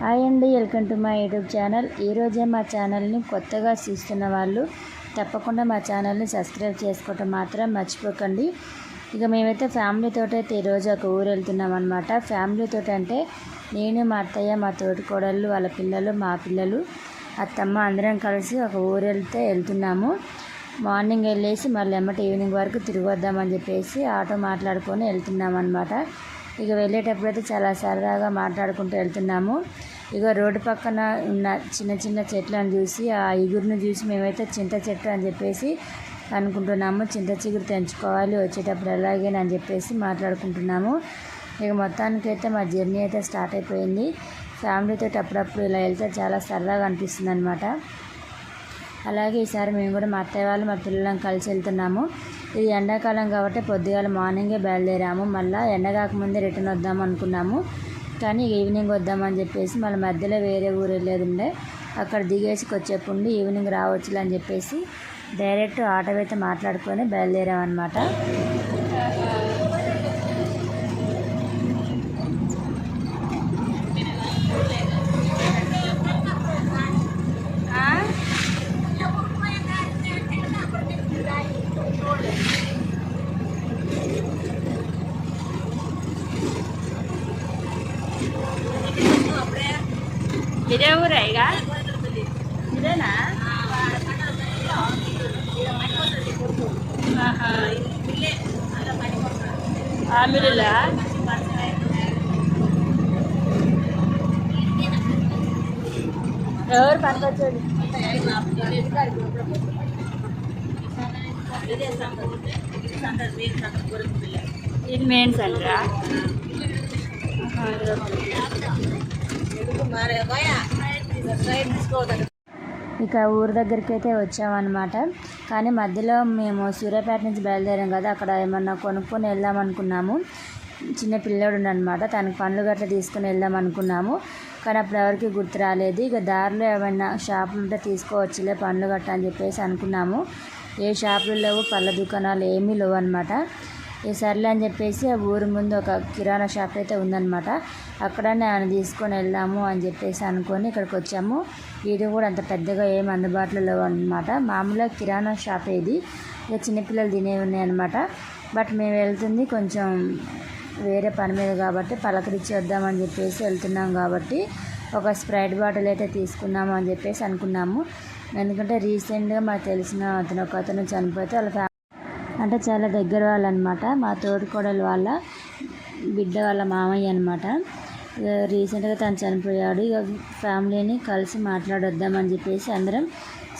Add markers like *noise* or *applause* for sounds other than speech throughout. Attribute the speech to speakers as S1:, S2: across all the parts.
S1: Hi అండి welcome to my YouTube channel. ఈరోజే మా ఛానల్ని కొత్తగా చూస్తున్న వాళ్ళు తప్పకుండా మా ఛానల్ని సబ్స్క్రైబ్ చేసుకోవటం మాత్రం మర్చిపోకండి. ఇక మేమైతే ఫ్యామిలీతో అయితే ఈరోజు ఒక ఊరు వెళ్తున్నాం అనమాట ఫ్యామిలీతో అంటే నేను మా అత్తయ్య మా తోటికోడళ్ళు వాళ్ళ పిల్లలు మా పిల్లలు అత్తమ్మ అందరం కలిసి ఒక ఊరు వెళ్తే వెళ్తున్నాము. మార్నింగ్ వెళ్ళేసి మళ్ళీ ఎమ్మటి ఈవినింగ్ వరకు తిరిగి వద్దామని చెప్పేసి ఆటో మాట్లాడుకొని వెళ్తున్నాం అనమాట ఇక వెళ్ళేటప్పుడు అయితే చాలా సరదాగా మాట్లాడుకుంటూ వెళ్తున్నాము. ఇక రోడ్డు పక్కన ఉన్న చిన్న చిన్న చెట్లను చూసి ఆ ఇగురును చూసి మేమైతే చింత చెట్టు అని చెప్పేసి అనుకుంటున్నాము. చింత చిగురు తెంచుకోవాలి వచ్చేటప్పుడు ఎలాగేనని చెప్పేసి మాట్లాడుకుంటున్నాము. ఇక మొత్తానికైతే మా జర్నీ అయితే స్టార్ట్ అయిపోయింది. ఫ్యామిలీతో అప్పుడప్పుడు ఇలా వెళ్తే చాలా సరదాగా అనిపిస్తుంది అనమాట అలాగే ఈసారి మేము కూడా మా అత్తయ్య వాళ్ళు మా పిల్లలను కలిసి వెళ్తున్నాము. ఇది ఎండాకాలం కాబట్టి పొద్దుగాల మార్నింగే బయలుదేరాము. మళ్ళీ ఎండ కాకముందే రిటర్న్ వద్దాం అనుకున్నాము. కానీ ఈవినింగ్ వద్దామని చెప్పేసి మళ్ళీ మధ్యలో వేరే ఊరు వెళ్ళేది ఉండే అక్కడ దిగేసి ఈవినింగ్ రావచ్చులే అని చెప్పేసి డైరెక్ట్ ఆటో అయితే మాట్లాడుకొని బయలుదేరామన్నమాట. ఇదే ఊరే ఇక ఇదేనా ఆమిరిలా ఎవరు పనికొచ్చాడు ఇది మెయిన్ సెంటరా ఇక ఊరు దగ్గరికి అయితే వచ్చామన్నమాట. కానీ మధ్యలో మేము సూర్యాపేట నుంచి బయలుదేరాం కదా అక్కడ ఏమన్నా కొనుక్కొని వెళ్దాం అనుకున్నాము. చిన్న పిల్లోడు అనమాట తనకి పండ్లు గట్ల తీసుకుని వెళ్దాం అనుకున్నాము. కానీ అప్పుడు ఎవరికి గుర్తు రాలేదు. ఇక దారిలో ఏమైనా షాపులు ఉంటే తీసుకోవచ్చులే పండ్లు గట్ట అని చెప్పేసి అనుకున్నాము. ఏ షాపులు లేవు పళ్ళ దుకాణాలు ఏమీ లేవు అనమాట ఈ సర్లే అని చెప్పేసి ఆ ఊరి ముందు ఒక కిరాణా షాప్ అయితే ఉందన్నమాట. అక్కడనే ఆయన తీసుకొని వెళ్దాము అని చెప్పేసి అనుకొని ఇక్కడికి వచ్చాము. ఇది కూడా అంత పెద్దగా ఏం అందుబాటులో లేవు అనమాట మామూలుగా కిరాణా షాప్ ఇది. ఇక చిన్నపిల్లలు తినేవి ఉన్నాయన్నమాట. బట్ మేము వెళ్తుంది కొంచెం వేరే పని మీద కాబట్టి పలకరించి వద్దామని చెప్పేసి వెళ్తున్నాం కాబట్టి ఒక స్ప్రైట్ బాటిల్ అయితే తీసుకున్నాము అని చెప్పేసి అనుకున్నాము. ఎందుకంటే రీసెంట్గా మాకు తెలిసిన అతను ఒక అతను చనిపోతే వాళ్ళ అంటే చాలా దగ్గర వాళ్ళు అనమాట మా తోటికోడలు వాళ్ళ బిడ్డ వాళ్ళ మామయ్య అనమాట. రీసెంట్గా తను చనిపోయాడు. ఇక ఫ్యామిలీని కలిసి మాట్లాడొద్దామని చెప్పేసి అందరం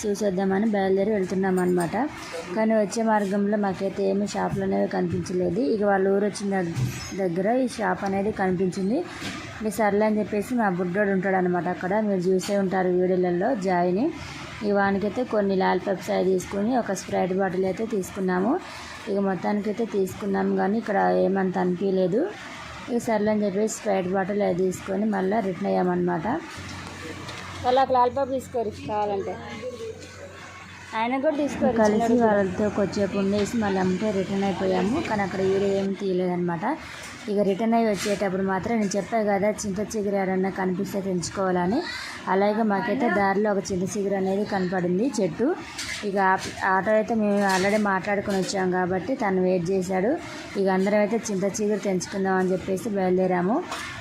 S1: చూసేద్దామని బయలుదేరి వెళ్తున్నాం అనమాట కానీ వచ్చే మార్గంలో మాకైతే ఏమి షాపులు అనేవి కనిపించలేదు. ఇక వాళ్ళ ఊరు వచ్చిన దగ్గర ఈ షాప్ అనేది కనిపించింది. మీరు సర్లే అని చెప్పేసి మా బుడ్డోడు ఉంటాడు అనమాట అక్కడ. మీరు చూసే ఉంటారు వీడియోలలో జాయిని. ఇక వానికైతే కొన్ని లాల్ పెప్స్ అవి తీసుకుని ఒక స్ప్రైట్ బాటిల్ అయితే తీసుకున్నాము. ఇక మొత్తానికైతే తీసుకున్నాము కానీ ఇక్కడ ఏమంత అనిపించలేదు ఇక సర్లే అని చెప్పేసి స్ప్రైట్ బాటిల్ అది తీసుకొని మళ్ళీ రిటర్న్ అయ్యామన్నమాట. వాళ్ళకి లాలిపాప్ తీసుకోరు కావాలంటే. ఆయన కూడా తీసుకో కలిసి వాళ్ళతో కొద్దిసేపు ఉండేసి మళ్ళీ అమ్మితే రిటర్న్ అయిపోయాము. కానీ అక్కడ వీడియో ఏమి తీయలేదనమాట ఇక రిటర్న్ అయ్యి వచ్చేటప్పుడు మాత్రం నేను చెప్పాను కదా చింత చిగురు ఎవరన్నా కనిపిస్తే తెంచుకోవాలని. అలాగే మాకైతే దారిలో ఒక చింత చిగురు అనేది కనపడింది చెట్టు. ఇక ఆటో అయితే మేము ఆల్రెడీ మాట్లాడుకుని వచ్చాం కాబట్టి తను వెయిట్ చేశాడు. ఇక అందరం అయితే చింత చిగురు తెంచుకుందాం అని చెప్పేసి బయలుదేరాము.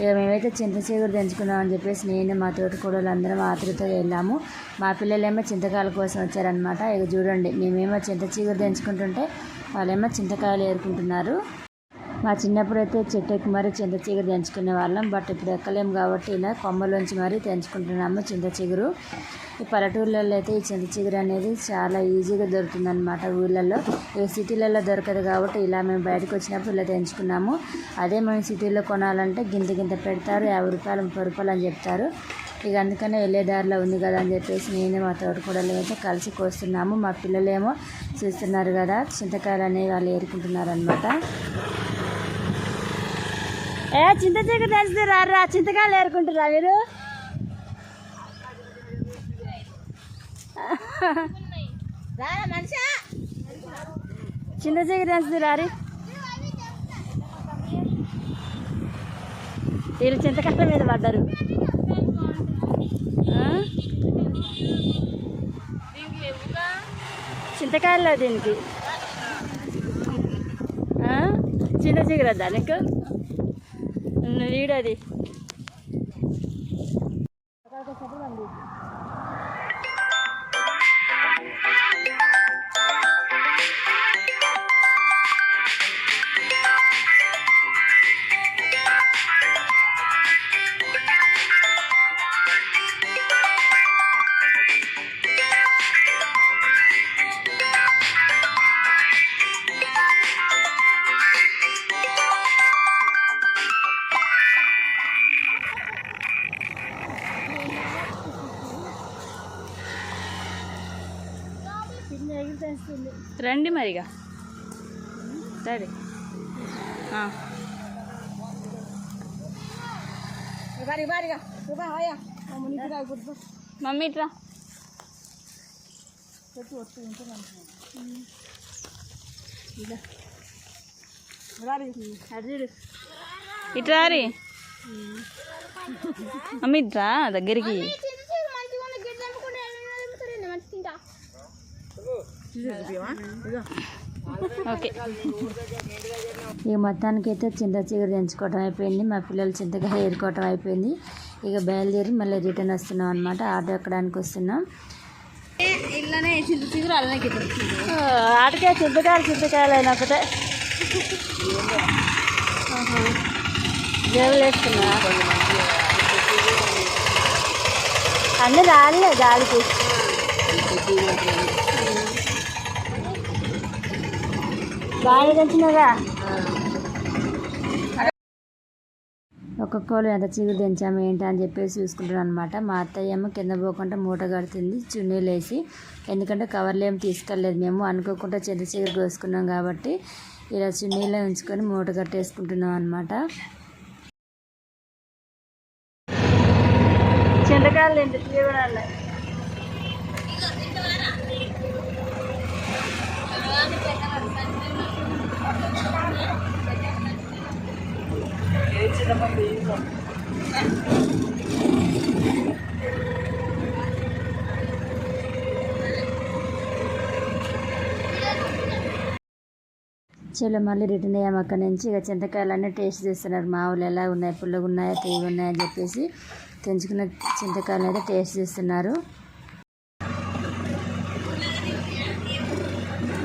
S1: ఇక మేమైతే చింత చిగురు తెంచుకుందాం అని చెప్పేసి నేను మా తోటి కూడా అందరం ఆతృతగా వెళ్ళాము. మా పిల్లలేమో చింతకాయల కోసం వచ్చారనమాట ఇక చూడండి మేమేమో చింత చిగురు తెంచుకుంటుంటే వాళ్ళేమో చింతకాయలు ఏరుకుంటున్నారు. మా చిన్నప్పుడు అయితే చెట్టుకి మరీ చింత చిగురు తెంచుకునే వాళ్ళం. బట్ ఇప్పుడు ఎక్కలేము కాబట్టి ఇలా కొమ్మలోంచి మరీ తెంచుకుంటున్నాము చింత చిగురు. ఈ పల్లెటూర్లలో అయితే ఈ చింత చిగురు అనేది చాలా ఈజీగా దొరుకుతుంది అనమాట ఊళ్ళల్లో ఈ సిటీలలో దొరకదు కాబట్టి ఇలా మేము బయటకు వచ్చినప్పుడు ఇలా తెంచుకున్నాము. అదే మేము సిటీలో కొనాలంటే గింత గింత పెడతారు యాభై రూపాయలు ముప్పై రూపాయలు అని చెప్తారు. ఇక అందుకనే వెళ్ళే దారిలో ఉంది కదా అని చెప్పేసి నేను మా తోటకూడలు అయితే కలిసి కోస్తున్నాము. మా పిల్లలేమో చూస్తున్నారు కదా చింతకాయలు అనేవి వాళ్ళు ఏరుకుంటున్నారు అనమాట ఏ చింత చిగురు తెస్తే రారా చింతకాయలు ఏరుకుంటారా మీరు? చింత చిగురు తెస్తే రారి. వీళ్ళు చింతకాయల మీద పడ్డారు. చింతకాయలు దీనికి. చింత చిన్న చిగురద్దా నీకు? lira ready. రండి మరిగా. సరే. మమ్మీ ఇట్రా ఇట్రా మమ్మీ ఇట్రా దగ్గరికి. ఓకే. ఇక మొత్తానికి అయితే చింత చిగురు తెంచుకోవటం అయిపోయింది. మా పిల్లలు చింతకాయ ఏరుకోవటం అయిపోయింది. ఇక బయలుదేరి మళ్ళీ రిటర్న్ వస్తున్నాం అనమాట ఆటో ఎక్కడానికి వస్తున్నాం.
S2: ఇళ్ళనే చింత చిగురు అలానే
S1: ఆ, ఆటకే చింతకాయలు చింతకాయలు అయినా ఒకటే అన్నీ రాలే గాలికి. బాగా తెచ్చినగా? ఒక్కొక్కరు ఎంత చిగురు తెంచాము ఏంటి అని చెప్పేసి చూసుకుంటాను అనమాట మా అత్తయ్య ఏమో కింద పోకుండా మూట కడుతుంది చున్నీలు వేసి ఎందుకంటే కవర్లు ఏం తీసుకెళ్ళలేదు మేము. అనుకోకుండా చింత చిగురు కోసుకున్నాం కాబట్టి ఇలా చున్నీలో ఉంచుకొని మూట కట్టేసుకుంటున్నాం అనమాట చింతకాయలు తింటే చలో మళ్ళీ రిటర్న్ అయ్యాము అక్కడ నుంచి. ఇక చింతకాయలన్నీ టేస్ట్ చేస్తున్నారు. మావులు ఎలా ఉన్నాయి? పుల్లగా ఉన్నాయా? తీవి ఉన్నాయని చెప్పేసి తెంచుకున్న చింతకాయలు అయితే టేస్ట్ చేస్తున్నారు.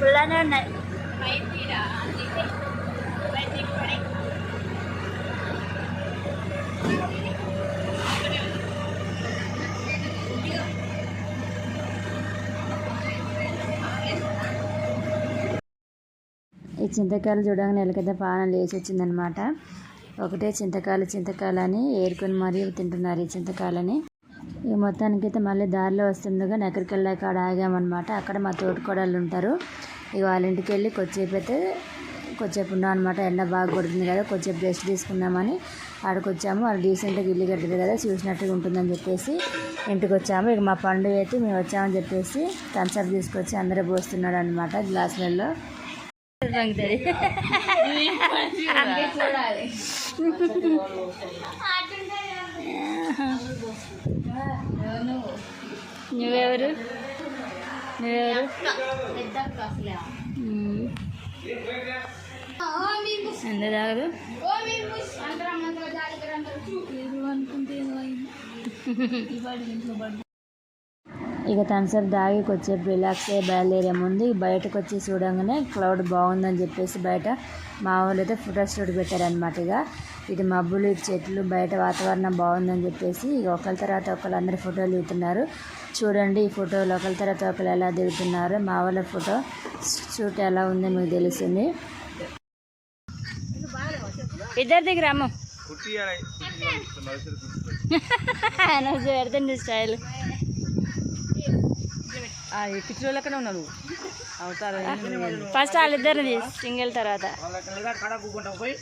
S1: పుల్లనే ఉన్నాయి. ఈ చింతకాయలు చూడగానే ఎలకైతే పానం లేచి వచ్చిందనమాట ఒకటే చింతకాయలు చింతకాయలు అని ఏరుకొని మరీ తింటున్నారు ఈ చింతకాయలని. ఈ మొత్తానికి అయితే మళ్ళీ దారిలో వస్తుండగా నకరికెళ్ళా కాడ ఆగామన్నమాట అక్కడ మా తోటికోడళ్ళు ఉంటారు. ఇక వాళ్ళ ఇంటికి వెళ్ళి కొద్దిసేపు అయితే కొద్దిసేపు ఉన్నాం అనమాట ఎండ బాగా కొడుతుంది కదా కొద్దిసేపు రెస్ట్ తీసుకుందామని ఆడికి వచ్చాము వాళ్ళు డీసెంట్గా ఇల్లు కట్టదు కదా చూసినట్టుగా ఉంటుందని చెప్పేసి ఇంటికి వచ్చాము ఇక మా పండుగ అయితే మేము వచ్చామని చెప్పేసి థమ్స్అప్ తీసుకొచ్చి అందరూ పోస్తున్నాడు అనమాట గ్లాసులలో.
S2: చూడాలి.
S1: నువ్వెవరు? నువ్వెవరు. ఎంత తాగదు *laughs* ఇక థమ్స్అప్ దాగి కొద్దిసేపు రిలాక్స్ అయ్యి బయలుదేరే ముందు బయటకు వచ్చి చూడంగానే క్లౌడ్ బాగుందని చెప్పేసి బయట మా వాళ్ళు అయితే ఫోటో స్టూడ్ పెట్టారనమాట ఇక. ఇది మబ్బులు ఇటు చెట్లు బయట వాతావరణం బాగుందని చెప్పేసి ఇక ఒకరి తర్వాత ఒకరు అందరు ఫోటోలు దిగుతున్నారు. చూడండి ఈ ఫోటోలు ఒకరి తర్వాత ఒకరు ఎలా దిగుతున్నారు మా వాళ్ళ ఫోటో షూట్ ఎలా ఉందో మీకు తెలుస్తుంది. ఇద్దరు దగ్గర అమ్మ. పెడుతుంది *laughs* స్టైల్
S2: పిచ్చిలోళ్ళకనే ఉన్నాడు అవుతారు
S1: ఫస్ట్ వాళ్ళిద్దరిని సింగిల్ తర్వాత.
S2: పోయి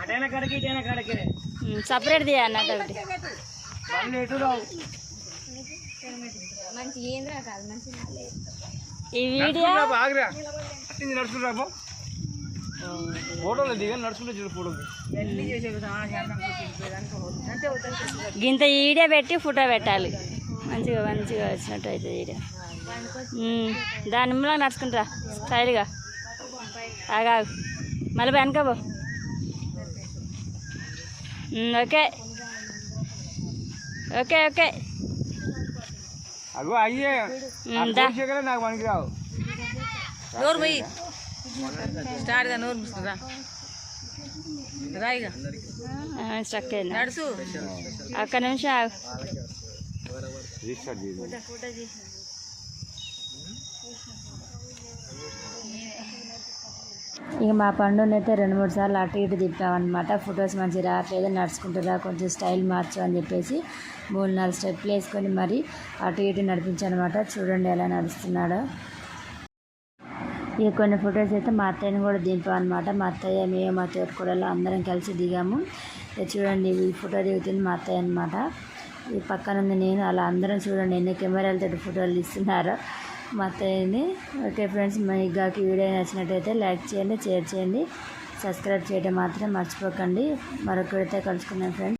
S2: అటైనా కడకి ఇటైనా కడకే
S1: సపరేట్ తీయ అన్నట్టు ఒకటి.
S2: బండ్లు ఎటు రావు
S3: మంచి ఏంద్రా కాదు మంచి
S1: ఈ వీడియో
S2: ఫోటోలు దిగా నడుచుకుంటే చూడు ఫోటోలు.
S1: గింత ఈడే పెట్టి ఫోటో పెట్టాలి. మంచిగా మంచిగా వచ్చినట్టు అవుతుంది ఈడే. దాని నిమ్మలా నడుచుకుంటా స్టైల్గా. ఆగాగు మళ్ళీ వెనకబో ఓకే. Okay okay.
S2: అగో అయ్యే. నాకు పనికి రావు నోరు పోయి స్టార్ట్గా నోరు మూసుకురా రాయిగా
S1: ఆ, స్ట్రక్ అయింది
S2: నడుసు.
S1: ఒక్క నిమిషం ఇక మా పండునైతే రెండు మూడు సార్లు అటు ఇటు తిప్పామన్నమాట. ఫొటోస్ మంచిగా రావట్లేదు నడుచుకుంటురా కొంచెం స్టైల్ మార్చు అని చెప్పేసి మూడు నాలుగు స్టెప్లు వేసుకొని మరి అటు ఇటు నడిపించానమాట చూడండి ఎలా నడుస్తున్నాడో. ఇక కొన్ని ఫొటోస్ అయితే మా అత్తయ్యని కూడా దింపామన్నమాట మా అత్తయ్య మేము మా తోటకూడలో అందరం కలిసి దిగాము. చూడండి ఈ ఫోటో దిగుతుంది మా అత్తయ్య అనమాట ఈ పక్కన ఉంది నేను అలా అందరం చూడండి ఎన్ని కెమెరాలతో ఫోటోలు తీస్తున్నారో మా అత్తయ్యని. ఓకే ఫ్రెండ్స్ మీకు వీడియో నచ్చినట్టయితే లైక్ చేయండి షేర్ చేయండి. సబ్స్క్రైబ్ చేయడం మాత్రం మర్చిపోకండి. మరొకరితో కలుసుకుందాం ఫ్రెండ్స్.